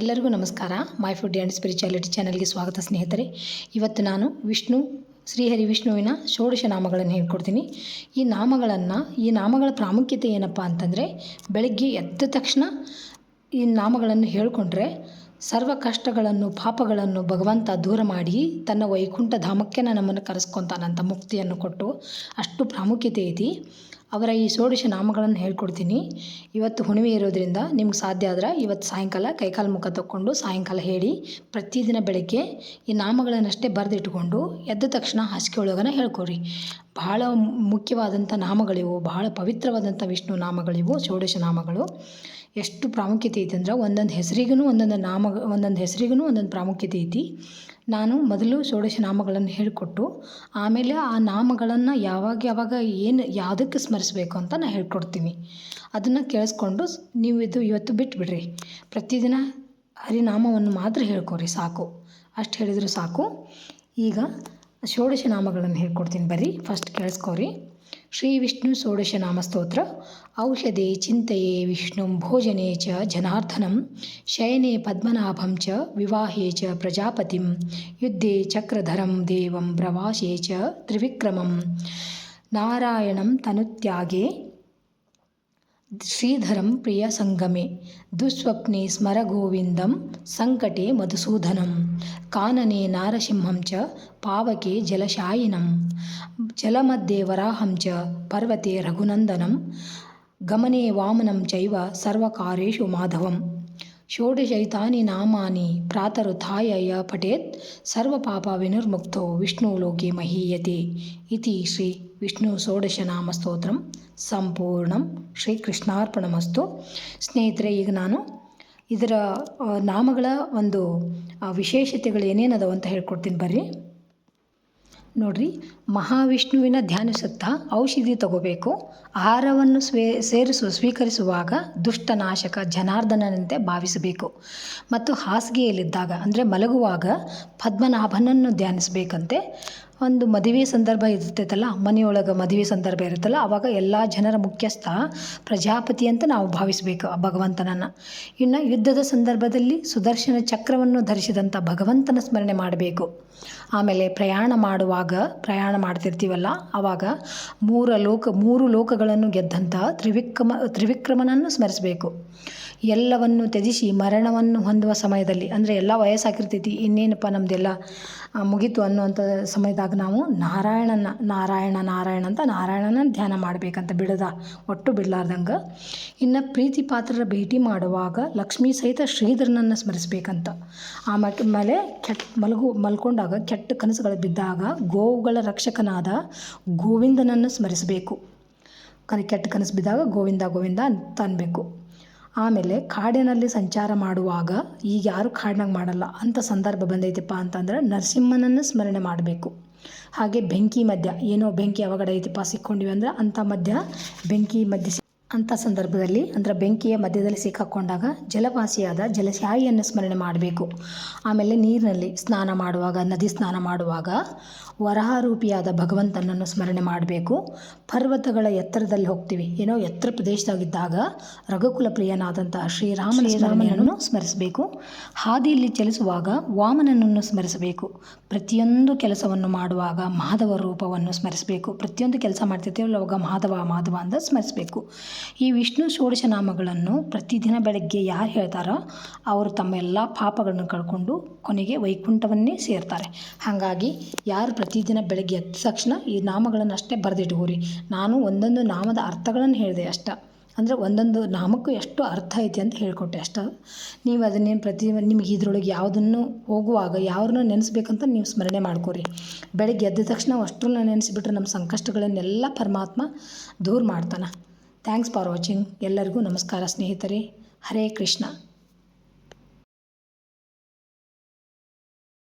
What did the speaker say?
ಎಲ್ಲರಿಗೂ ನಮಸ್ಕಾರ. My food and spirituality ಚಾನಲ್ಗೆ ಸ್ವಾಗತ ಸ್ನೇಹಿತರೆ. ಇವತ್ತು ನಾನು ವಿಷ್ಣು, ಶ್ರೀಹರಿ ವಿಷ್ಣುವಿನ ಷೋಡಶ ನಾಮಗಳನ್ನು ಹೇಳ್ಕೊಡ್ತೀನಿ. ಈ ನಾಮಗಳನ್ನು, ಈ ನಾಮಗಳ ಪ್ರಾಮುಖ್ಯತೆ ಏನಪ್ಪ ಅಂತಂದರೆ, ಬೆಳಗ್ಗೆ ಎದ್ದ ತಕ್ಷಣ ಈ ನಾಮಗಳನ್ನು ಹೇಳಿಕೊಂಡ್ರೆ ಸರ್ವ ಕಷ್ಟಗಳನ್ನು, ಪಾಪಗಳನ್ನು ಭಗವಂತ ದೂರ ಮಾಡಿ ತನ್ನ ವೈಕುಂಠ ಧಾಮಕ್ಕೆ ನಮ್ಮನ್ನು ಕರೆಸ್ಕೊತಾನಂತ ಮುಕ್ತಿಯನ್ನು ಕೊಟ್ಟು ಅಷ್ಟು ಪ್ರಾಮುಖ್ಯತೆ ಐತಿ. ಅವರ ಈ ಷೋಡಶ ನಾಮಗಳನ್ನು ಹೇಳ್ಕೊಡ್ತೀನಿ. ಇವತ್ತು ಹುಣ್ಣಿಮೆ ಇರೋದ್ರಿಂದ ನಿಮ್ಗೆ ಸಾಧ್ಯ ಆದ್ರೆ ಇವತ್ತು ಸಾಯಂಕಾಲ ಕೈಕಾಲು ಮುಖ ತಕ್ಕೊಂಡು ಸಾಯಂಕಾಲ ಹೇಳಿ, ಪ್ರತಿದಿನ ಬೆಳಗ್ಗೆ ಈ ನಾಮಗಳನ್ನಷ್ಟೇ ಬರೆದಿಟ್ಕೊಂಡು ಎದ್ದ ತಕ್ಷಣ ಹಾಸಿಗೆ ಒಳಗನ ಹೇಳ್ಕೊರಿ ಬಹಳ ಮುಖ್ಯವಾದಂಥ ನಾಮಗಳಿವು, ಬಹಳ ಪವಿತ್ರವಾದಂಥ ವಿಷ್ಣು ನಾಮಗಳಿವು, ಷೋಡಶ ನಾಮಗಳು. ಎಷ್ಟು ಪ್ರಾಮುಖ್ಯತೆ ಐತಿ ಅಂದ್ರೆ ಒಂದೊಂದು ಹೆಸರಿಗೂ ಒಂದೊಂದು ನಾಮ, ಒಂದೊಂದು ಹೆಸರಿಗೂ ಒಂದೊಂದು ಪ್ರಾಮುಖ್ಯತೆ ಐತಿ. ನಾನು ಮೊದಲು ಷೋಡಶ ನಾಮಗಳನ್ನು ಹೇಳಿಕೊಟ್ಟು, ಆಮೇಲೆ ಆ ನಾಮಗಳನ್ನು ಯಾವಾಗ ಯಾವಾಗ ಏನು ಯಾವುದಕ್ಕೆ ಸ್ಮರಿಸಬೇಕು ಅಂತ ನಾನು ಹೇಳ್ಕೊಡ್ತೀನಿ. ಅದನ್ನು ಕೇಳಿಸ್ಕೊಂಡು ನೀವು ಇದು ಇವತ್ತು ಬಿಟ್ಬಿಡ್ರಿ. ಪ್ರತಿದಿನ ಹರಿನಾಮವನ್ನು ಮಾತ್ರ ಹೇಳ್ಕೊರಿ ಸಾಕು. ಅಷ್ಟು ಹೇಳಿದರೂ ಸಾಕು. ಈಗ ಷೋಡಶ ನಾಮಗಳನ್ನು ಹೇಳ್ಕೊಡ್ತೀನಿ ಬರ್ರಿ. ಫಸ್ಟ್ ಕೇಳಿಸ್ಕೊರಿ. श्रीविष्णुषोडशनामस्तोत्र औषधे चिन्तये विष्णुं भोजने च जनार्दनं शयने पद्मनाभं च विवाहे च प्रजापतिं युद्धे चक्रधरं देवं प्रवासे च त्रिविक्रमं नारायणं तनुत्यागे శ్రీధరం ప్రియ సంగమే. దుస్వప్నే స్మర గోవిందం సంకటే మధుసూదనం. కాననే నారసింహం చ పవకే జలశాయినం. జలమధ్యే వరాహం చ పర్వతే రఘునందనం. గమనే వామనం చైవ సర్వకారేషు మాధవం. ವಿನಿರ್ಮುಕ್ತೋ ವಿಷ್ಣು ಲೋಕೆ ಮಹೀಯತೆ ಇತಿ ಶ್ರೀ ವಿಷ್ಣು ಷೋಡಶನಾಮ ಸ್ತೋತ್ರಂ ಸಂಪೂರ್ಣಂ ಶ್ರೀ ಕೃಷ್ಣಾರ್ಪಣಮಸ್ತು. ಸ್ನೇಹಿತರೆ, ಈಗ ನಾನು ಇದರ ನಾಮಗಳ ಒಂದು ವಿಶೇಷತೆಗಳು ಏನೇನದವಂತ ಹೇಳ್ಕೊಡ್ತೀನಿ ಬರ್ರಿ. ನೋಡ್ರಿ, ಮಹಾವಿಷ್ಣುವಿನ ಧ್ಯಾನಿಸುತ್ತಾ ಔಷಧಿ ತಗೋಬೇಕು. ಆಹಾರವನ್ನು ಸ್ವೇ, ಸೇರಿಸು, ಸ್ವೀಕರಿಸುವಾಗ ದುಷ್ಟನಾಶಕ ಜನಾರ್ದನನಂತೆ ಭಾವಿಸಬೇಕು. ಮತ್ತು ಹಾಸಿಗೆಯಲ್ಲಿದ್ದಾಗ, ಅಂದರೆ ಮಲಗುವಾಗ ಪದ್ಮನಾಭನನ್ನು ಧ್ಯಾನಿಸಬೇಕಂತೆ. ಒಂದು ಮದುವೆ ಸಂದರ್ಭ ಇರ್ತೈತಲ್ಲ, ಮನೆಯೊಳಗೆ ಮದುವೆ ಸಂದರ್ಭ ಇರುತ್ತಲ್ಲ ಆವಾಗ ಎಲ್ಲ ಜನರ ಮುಖ್ಯಸ್ಥ ಪ್ರಜಾಪತಿ ಅಂತ ನಾವು ಭಾವಿಸಬೇಕು ಆ ಭಗವಂತನನ್ನು. ಇನ್ನು ಯುದ್ಧದ ಸಂದರ್ಭದಲ್ಲಿ ಸುದರ್ಶನ ಚಕ್ರವನ್ನು ಧರಿಸಿದಂಥ ಭಗವಂತನ ಸ್ಮರಣೆ ಮಾಡಬೇಕು. ಆಮೇಲೆ ಪ್ರಯಾಣ ಮಾಡುವಾಗ, ಪ್ರಯಾಣ ಮಾಡ್ತಿರ್ತೀವಲ್ಲ ಆವಾಗ ಮೂರ ಲೋಕ, ಮೂರು ಲೋಕಗಳನ್ನು ಗೆದ್ದಂಥ ತ್ರಿವಿಕ್ರಮ, ತ್ರಿವಿಕ್ರಮನನ್ನು ಸ್ಮರಿಸಬೇಕು. ಎಲ್ಲವನ್ನು ತ್ಯಜಿಸಿ ಮರಣವನ್ನು ಹೊಂದುವ ಸಮಯದಲ್ಲಿ, ಅಂದರೆ ಎಲ್ಲ ವಯಸ್ಸಾಗಿರ್ತೈತಿ, ಇನ್ನೇನಪ್ಪ ನಮ್ಮದೆಲ್ಲ ಮುಗೀತು ಅನ್ನುವಂಥ ಸಮಯದಾಗ ನಾವು ನಾರಾಯಣನ, ನಾರಾಯಣ ನಾರಾಯಣ ಅಂತ ನಾರಾಯಣನ ಧ್ಯಾನ ಮಾಡಬೇಕಂತ ಬಿಡದ. ಒಟ್ಟು ಬಿಡಲಾರ್ದಂಗೆ. ಇನ್ನು ಪ್ರೀತಿ ಪಾತ್ರರ ಭೇಟಿ ಮಾಡುವಾಗ ಲಕ್ಷ್ಮೀ ಸಹಿತ ಶ್ರೀಧರನನ್ನು ಸ್ಮರಿಸಬೇಕಂತ. ಆಮೇಲೆ ಕೆಟ್ಟ ಮಲಗು, ಮಲ್ಕೊಂಡಾಗ ಕೆಟ್ಟ ಕನಸುಗಳು ಬಿದ್ದಾಗ ಗೋವುಗಳ ರಕ್ಷಕನಾದ ಗೋವಿಂದನನ್ನು ಸ್ಮರಿಸಬೇಕು. ಕನ ಕೆಟ್ಟ ಕನಸು ಬಿದ್ದಾಗ ಗೋವಿಂದ ಗೋವಿಂದ ಅಂತ ಅನ್ಬೇಕು. ಆಮೇಲೆ ಕಾಡಿನಲ್ಲಿ ಸಂಚಾರ ಮಾಡುವಾಗ ಈಗ ಯಾರು ಕಾಡಿನಾಗ ಮಾಡಲ್ಲ ಅಂಥ ಸಂದರ್ಭ ಬಂದೈತಪ್ಪ ಅಂತಂದ್ರೆ ನರಸಿಂಹನನ್ನು ಸ್ಮರಣೆ ಮಾಡಬೇಕು. ಹಾಗೆ ಬೆಂಕಿ ಮಧ್ಯ ಏನೋ ಬೆಂಕಿ ಅವಘಡ ಐತಿಪ್ಪ ಸಿಕ್ಕೊಂಡಿವಿ ಅಂದ್ರೆ ಅಂಥ ಮಧ್ಯ ಬೆಂಕಿ ಮಧ್ಯ ಅಂಥ ಸಂದರ್ಭದಲ್ಲಿ ಅಂದರೆ ಬೆಂಕಿಯ ಮಧ್ಯದಲ್ಲಿ ಸಿಕ್ಕಾಕೊಂಡಾಗ ಜಲವಾಸಿಯಾದ ಜಲಶಾಯಿಯನ್ನು ಸ್ಮರಣೆ ಮಾಡಬೇಕು. ಆಮೇಲೆ ನೀರಿನಲ್ಲಿ ಸ್ನಾನ ಮಾಡುವಾಗ ನದಿ ಸ್ನಾನ ಮಾಡುವಾಗ ವರಹಾರೂಪಿಯಾದ ಭಗವಂತನನ್ನು ಸ್ಮರಣೆ ಮಾಡಬೇಕು. ಪರ್ವತಗಳ ಎತ್ತರದಲ್ಲಿ ಹೋಗ್ತೀವಿ. ಏನೋ ಎತ್ತರ ಪ್ರದೇಶದಾಗಿದ್ದಾಗ ರಘುಕುಲ ಪ್ರಿಯನಾದಂತಹ ಶ್ರೀರಾಮನ ಸ್ಮರಣೆಯನ್ನು ಸ್ಮರಿಸಬೇಕು. ಹಾದಿಯಲ್ಲಿ ಚಲಿಸುವಾಗ ವಾಮನನನ್ನು ಸ್ಮರಿಸಬೇಕು. ಪ್ರತಿಯೊಂದು ಕೆಲಸವನ್ನು ಮಾಡುವಾಗ ಮಾಧವ ರೂಪವನ್ನು ಸ್ಮರಿಸಬೇಕು. ಪ್ರತಿಯೊಂದು ಕೆಲಸ ಮಾಡ್ತಿರ್ತೀವಲ್ಲ ಅವಾಗ ಮಾಧವ ಮಾಧವ ಅಂತ ಸ್ಮರಿಸಬೇಕು. ಈ ವಿಷ್ಣು ಷೋಡಶ ನಾಮಗಳನ್ನು ಪ್ರತಿದಿನ ಬೆಳಗ್ಗೆ ಯಾರು ಹೇಳ್ತಾರೋ ಅವರು ತಮ್ಮ ಎಲ್ಲ ಪಾಪಗಳನ್ನು ಕಳ್ಕೊಂಡು ಕೊನೆಗೆ ವೈಕುಂಠವನ್ನೇ ಸೇರ್ತಾರೆ. ಹಾಗಾಗಿ ಯಾರು ಪ್ರತಿದಿನ ಬೆಳಗ್ಗೆ ಎದ್ದ ತಕ್ಷಣ ಈ ನಾಮಗಳನ್ನು ಅಷ್ಟೇ ಬರೆದಿಟ್ಕೋರಿ ನಾನು ಒಂದೊಂದು ನಾಮದ ಅರ್ಥಗಳನ್ನು ಹೇಳಿದೆ ಅಷ್ಟ. ಅಂದರೆ ಒಂದೊಂದು ನಾಮಕ್ಕೂ ಎಷ್ಟು ಅರ್ಥ ಐತಿ ಅಂತ ಹೇಳಿಕೊಟ್ಟೆ ಅಷ್ಟು. ನೀವು ಅದನ್ನೇನು ಪ್ರತಿ ನಿಮಗೆ ಇದರೊಳಗೆ ಯಾವುದನ್ನು ಹೋಗುವಾಗ ಯಾವ್ದನ್ನು ನೆನೆಸ್ಬೇಕಂತ ನೀವು ಸ್ಮರಣೆ ಮಾಡ್ಕೊರಿ. ಬೆಳಗ್ಗೆ ಎದ್ದ ತಕ್ಷಣ ಅಷ್ಟನ್ನು ನೆನೆಸಿಬಿಟ್ರೆ ನಮ್ಮ ಸಂಕಷ್ಟಗಳನ್ನೆಲ್ಲ ಪರಮಾತ್ಮ ದೂರ ಮಾಡ್ತಾನೆ. ಥ್ಯಾಂಕ್ಸ್ ಫಾರ್ ವಾಚಿಂಗ್ ಎಲ್ಲರಿಗೂ ನಮಸ್ಕಾರ ಸ್ನೇಹಿತರೆ. ಹರೇ ಕೃಷ್ಣ.